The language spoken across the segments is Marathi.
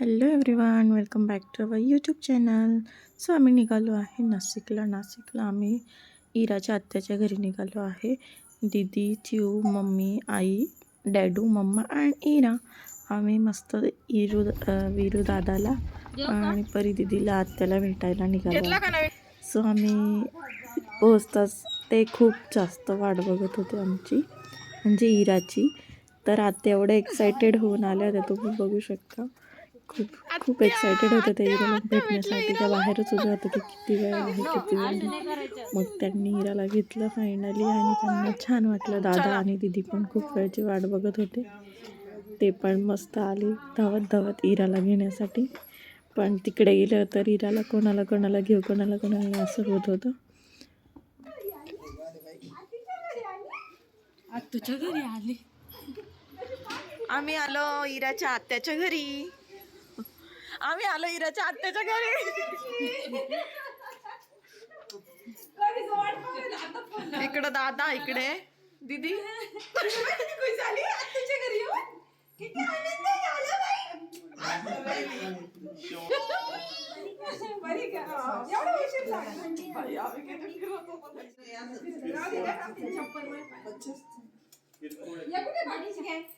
Hello everyone welcome back to our YouTube channel so आम्ही निघालो आहे नाशिकला. नाशिकला आम्ही इराच्या आत्याच्या घरी निघालो आहे. दीदी चिऊ मम्मी आई डॅडू मम्मा आणि इरा. आम्ही मस्त इरू विरू दादाला आणि परी दिदीला आत्याला भेटायला निघालो आहे. सो आम्ही पोचताच ते खूप जास्त वाट बघत होते आमची म्हणजे इराची. तर आत्या एवढे एक्सायटेड होऊन आल्या होत्या तुम्ही बघू शकता. खूप खूप एक्सायटेड होते ते इराला भेटण्यासाठी. त्या बाहेरच उभ्या होत्या की किती वेळ आहे किती वेळ. नाही मग त्यांनी इराला घेतलं फायनली आणि त्यांना छान वाटलं. दादा आणि दिदी पण खूप वेळची वाट बघत होते. ते पण मस्त आले धावत धावत इराला घेण्यासाठी. पण तिकडे गेलं तर इराला कोणाला कोणाला घेऊ कोणाला कोणाला असं होत होतं. तुझ्या घरी आली. आम्ही आलो इराच्या आत्याच्या घरी. आम्ही आलो इराच्या आत्याच्या घरी. इकडं दादा इकडे. दीदी.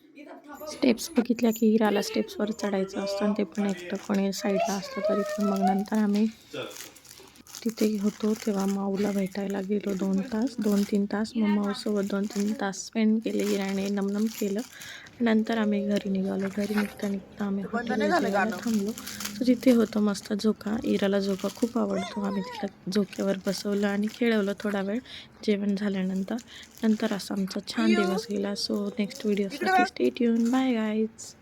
स्टेप्स बघितल्या की हिराला स्टेप्सवर चढायचं असतं आणि ते पण एकटं कोणी साईडला असलं तरी पण मग नंतर आम्ही तिथे होतो तेव्हा माऊला भेटायला गेलो दोन तास दोन तीन तास. मग माऊसोबत दोन तीन तास स्पेंड केले हिराने नमनम केलं. नंतर आम्ही घरी निघालो. घरी निघता निघता आम्ही हॉटेलला थांबलो. तर तिथे होतं मस्त झोका. इराला झोका खूप आवडतो. आम्ही तिला झोक्यावर बसवलं आणि खेळवलं थोडा वेळ. जेवण झाल्यानंतर. नंतर असा आमचा छान दिवस गेला. सो नेक्स्ट व्हिडिओसाठी स्टेट येऊन बाय गाईज